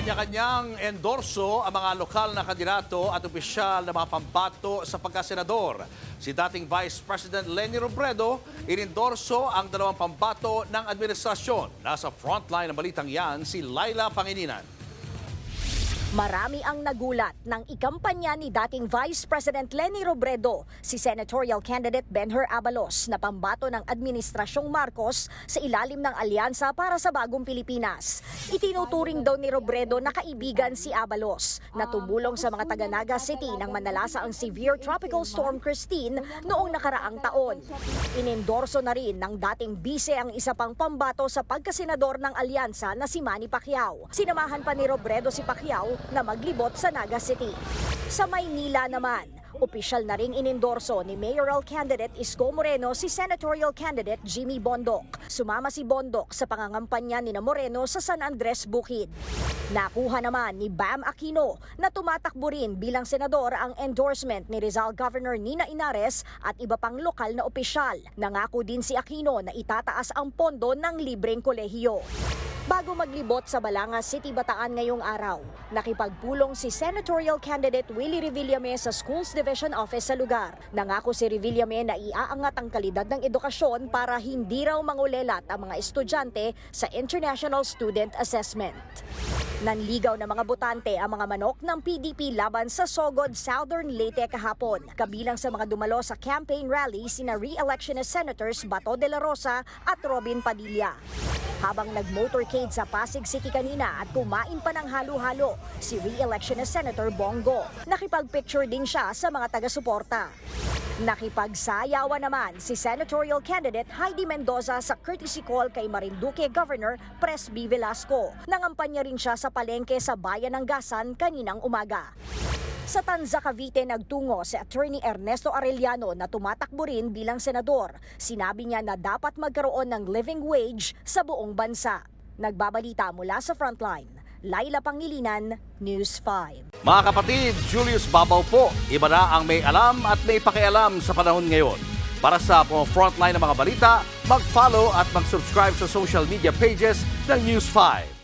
Kanya-kanyang endorso ang mga lokal na kandidato at opisyal na mga pambato sa pagkasenador. Si dating Vice President Lenny Robredo inendorso ang dalawang pambato ng administrasyon. Nasa frontline ng balitang yan si Laila Pangininan. Marami ang nagulat nang ikampanya ni dating Vice President Lenny Robredo si senatorial candidate Benher Abalos na pambato ng Administrasyong Marcos sa ilalim ng Alyansa para sa Bagong Pilipinas. Itinuturing daw ni Robredo na kaibigan si Abalos na tumulong sa mga taga Naga City nang manalasa ang severe tropical storm Christine noong nakaraang taon. Inendorso na rin ng dating bise ang isa pang pambato sa pagkasenador ng Alyansa na si Manny Pacquiao. Sinamahan pa ni Robredo si Pacquiao na maglibot sa Naga City. Sa Maynila naman, opisyal na ring inendorso ni mayoral candidate Isko Moreno si senatorial candidate Jimmy Bondok. Sumama si Bondok sa pangangampanya ni na Moreno sa San Andres Bukid. Nakuha naman ni Bam Aquino na tumatakbo rin bilang senador ang endorsement ni Rizal Governor Nina Inares at iba pang lokal na opisyal. Nangako din si Aquino na itataas ang pondo ng libreng kolehiyo. Bago maglibot sa Balanga City, Bataan ngayong araw, nakipagpulong si senatorial candidate Willie Revillame sa Schools Division Office sa lugar. Nangako si Revillame na iaangat ang kalidad ng edukasyon para hindi raw mangulelat ang mga estudyante sa International Student Assessment. Nanligaw ng mga botante ang mga manok ng PDP laban sa Sogod, Southern Leyte kahapon. Kabilang sa mga dumalo sa campaign rally sina re-electionist Senators Bato de la Rosa at Robin Padilla. Habang nag-motorcade sa Pasig City kanina at kumain pa ng halo-halo, si re-electionist Senator Bongo. Nakipag-picture din siya sa mga taga-suporta. Nakipagsayawan naman si senatorial candidate Heidi Mendoza sa courtesy call kay Marinduque Governor Presby Velasco. Nangampanya rin siya sa palengke sa bayan ng Gasan kaninang umaga. Sa Tanza, Cavite, nagtungo si Attorney Ernesto Arellano na tumatakbo rin bilang senador. Sinabi niya na dapat magkaroon ng living wage sa buong bansa. Nagbabalita mula sa Frontline, Laila Pangilinan, News 5. Mga kapatid, Julius Babaw po. Iba na ang may alam at may pakialam sa panahon ngayon. Para sa mga frontline ng mga balita, mag-follow at mag-subscribe sa social media pages ng News 5.